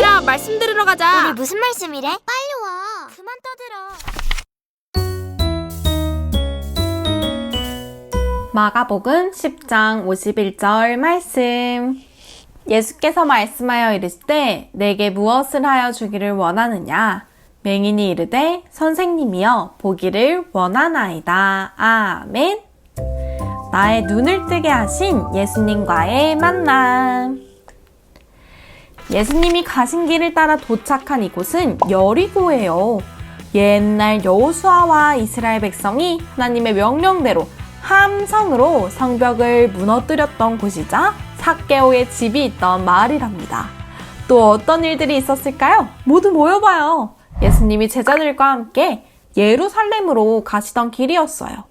야 말씀 들으러 가자. 우리 무슨 말씀이래? 빨리 와 그만 떠들어 마가복음 10장 51절 말씀. 예수께서 말씀하여 이르시되 내게 무엇을 하여 주기를 원하느냐? 맹인이 이르되 선생님이여 보기를 원하나이다. 아멘. 나의 눈을 뜨게 하신 예수님과의 만남. 예수님이 가신 길을 따라 도착한 이곳은 여리고예요. 옛날 여호수아와 이스라엘 백성이 하나님의 명령대로 함성으로 성벽을 무너뜨렸던 곳이자 사케오의 집이 있던 마을이랍니다. 또 어떤 일들이 있었을까요? 모두 모여봐요. 예수님이 제자들과 함께 예루살렘으로 가시던 길이었어요.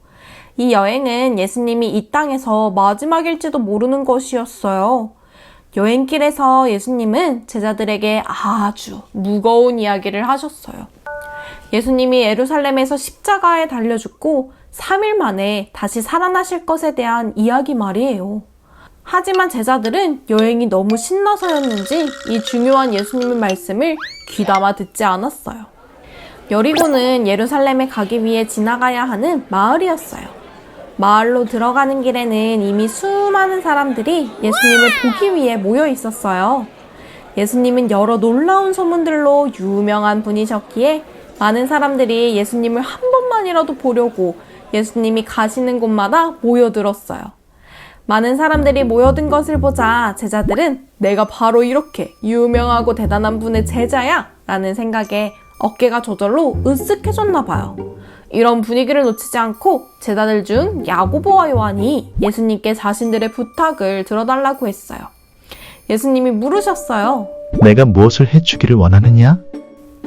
이 여행은 예수님이 이 땅에서 마지막일지도 모르는 것이었어요. 여행길에서 예수님은 제자들에게 아주 무거운 이야기를 하셨어요. 예수님이 예루살렘에서 십자가에 달려 죽고 3일 만에 다시 살아나실 것에 대한 이야기 말이에요. 하지만 제자들은 여행이 너무 신나서였는지 이 중요한 예수님의 말씀을 귀담아 듣지 않았어요. 여리고는 예루살렘에 가기 위해 지나가야 하는 마을이었어요. 마을로 들어가는 길에는 이미 수많은 사람들이 예수님을 보기 위해 모여 있었어요. 예수님은 여러 놀라운 소문들로 유명한 분이셨기에 많은 사람들이 예수님을 한 번만이라도 보려고 예수님이 가시는 곳마다 모여들었어요. 많은 사람들이 모여든 것을 보자 제자들은 내가 바로 이렇게 유명하고 대단한 분의 제자야! 라는 생각에 어깨가 저절로 으쓱해졌나 봐요. 이런 분위기를 놓치지 않고 제자들 중 야고보와 요한이 예수님께 자신들의 부탁을 들어달라고 했어요. 예수님이 물으셨어요. 내가 무엇을 해주기를 원하느냐?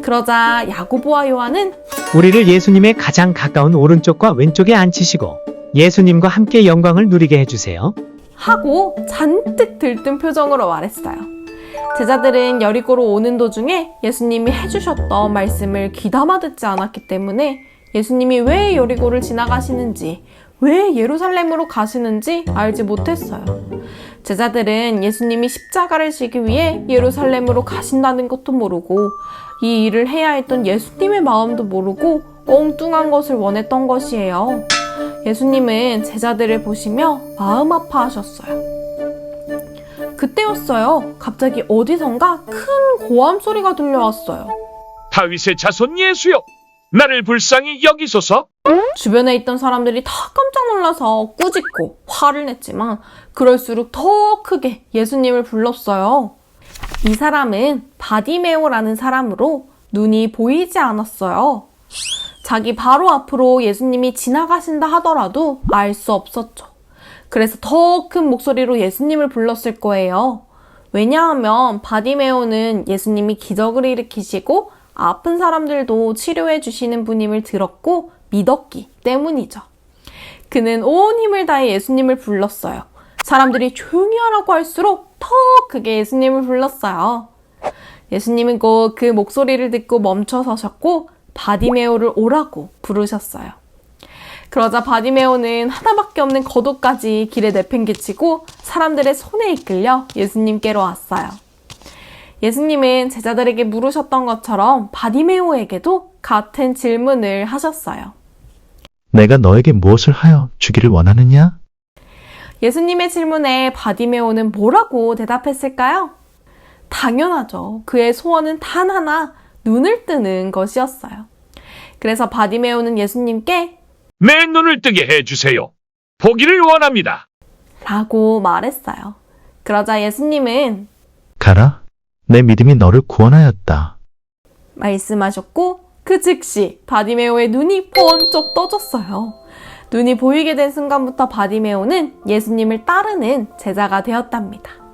그러자 야고보와 요한은 우리를 예수님의 가장 가까운 오른쪽과 왼쪽에 앉히시고 예수님과 함께 영광을 누리게 해주세요. 하고 잔뜩 들뜬 표정으로 말했어요. 제자들은 여리고로 오는 도중에 예수님이 해주셨던 말씀을 귀담아 듣지 않았기 때문에 예수님이 왜 여리고를 지나가시는지, 왜 예루살렘으로 가시는지 알지 못했어요. 제자들은 예수님이 십자가를 지기 위해 예루살렘으로 가신다는 것도 모르고 이 일을 해야 했던 예수님의 마음도 모르고 엉뚱한 것을 원했던 것이에요. 예수님은 제자들을 보시며 마음 아파하셨어요. 그때였어요. 갑자기 어디선가 큰 고함 소리가 들려왔어요. 다윗의 자손 예수여 나를 불쌍히 여기소서 주변에 있던 사람들이 다 깜짝 놀라서 꾸짖고 화를 냈지만 그럴수록 더 크게 예수님을 불렀어요. 이 사람은 바디메오라는 사람으로 눈이 보이지 않았어요. 자기 바로 앞으로 예수님이 지나가신다 하더라도 알 수 없었죠. 그래서 더 큰 목소리로 예수님을 불렀을 거예요. 왜냐하면 바디메오는 예수님이 기적을 일으키시고 아픈 사람들도 치료해 주시는 분임을 들었고 믿었기 때문이죠. 그는 온 힘을 다해 예수님을 불렀어요. 사람들이 조용히 하라고 할수록 더 크게 예수님을 불렀어요. 예수님은 곧그 목소리를 듣고 멈춰 서셨고 바디메오를 오라고 부르셨어요. 그러자 바디메오는 하나밖에 없는 겉옷까지 길에 내팽개치고 사람들의 손에 이끌려 예수님께로 왔어요. 예수님은 제자들에게 물으셨던 것처럼 바디메오에게도 같은 질문을 하셨어요. 내가 너에게 무엇을 하여 주기를 원하느냐? 예수님의 질문에 바디메오는 뭐라고 대답했을까요? 당연하죠. 그의 소원은 단 하나, 눈을 뜨는 것이었어요. 그래서 바디메오는 예수님께 내 눈을 뜨게 해주세요 보기를 원합니다 라고 말했어요. 그러자 예수님은 가라. 내 믿음이 너를 구원하였다. 말씀하셨고 그 즉시 바디메오의 눈이 번쩍 떠졌어요. 눈이 보이게 된 순간부터 바디메오는 예수님을 따르는 제자가 되었답니다.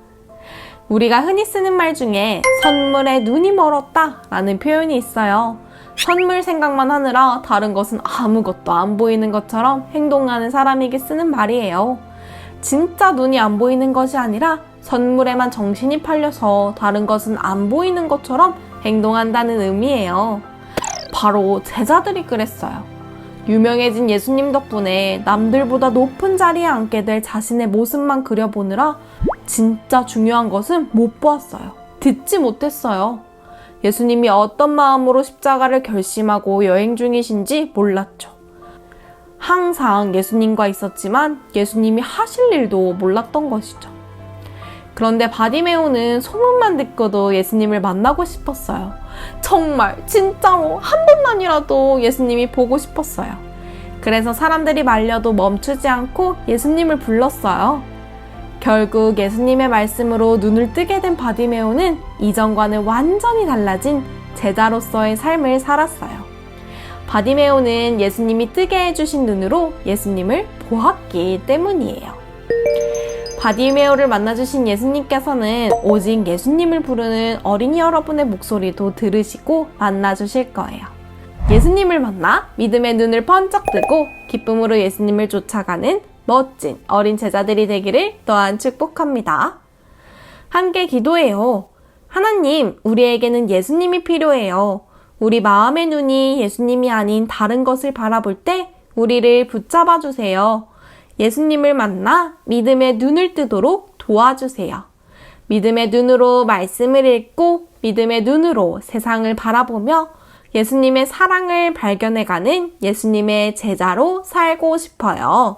우리가 흔히 쓰는 말 중에 선물에 눈이 멀었다 라는 표현이 있어요. 선물 생각만 하느라 다른 것은 아무것도 안 보이는 것처럼 행동하는 사람에게 쓰는 말이에요. 진짜 눈이 안 보이는 것이 아니라 선물에만 정신이 팔려서 다른 것은 안 보이는 것처럼 행동한다는 의미예요. 바로 제자들이 그랬어요. 유명해진 예수님 덕분에 남들보다 높은 자리에 앉게 될 자신의 모습만 그려보느라 진짜 중요한 것은 못 보았어요. 듣지 못했어요. 예수님이 어떤 마음으로 십자가를 결심하고 여행 중이신지 몰랐죠. 항상 예수님과 있었지만 예수님이 하실 일도 몰랐던 것이죠. 그런데 바디메오는 소문만 듣고도 예수님을 만나고 싶었어요. 정말 진짜로 한 번만이라도 예수님이 보고 싶었어요. 그래서 사람들이 말려도 멈추지 않고 예수님을 불렀어요. 결국 예수님의 말씀으로 눈을 뜨게 된 바디메오는 이전과는 완전히 달라진 제자로서의 삶을 살았어요. 바디메오는 예수님이 뜨게 해주신 눈으로 예수님을 보았기 때문이에요. 바디메오를 만나주신 예수님께서는 오직 예수님을 부르는 어린이 여러분의 목소리도 들으시고 만나주실 거예요. 예수님을 만나 믿음의 눈을 번쩍 뜨고 기쁨으로 예수님을 쫓아가는 멋진 어린 제자들이 되기를 또한 축복합니다. 함께 기도해요. 하나님, 우리에게는 예수님이 필요해요. 우리 마음의 눈이 예수님이 아닌 다른 것을 바라볼 때 우리를 붙잡아 주세요. 예수님을 만나 믿음의 눈을 뜨도록 도와주세요. 믿음의 눈으로 말씀을 읽고 믿음의 눈으로 세상을 바라보며 예수님의 사랑을 발견해가는 예수님의 제자로 살고 싶어요.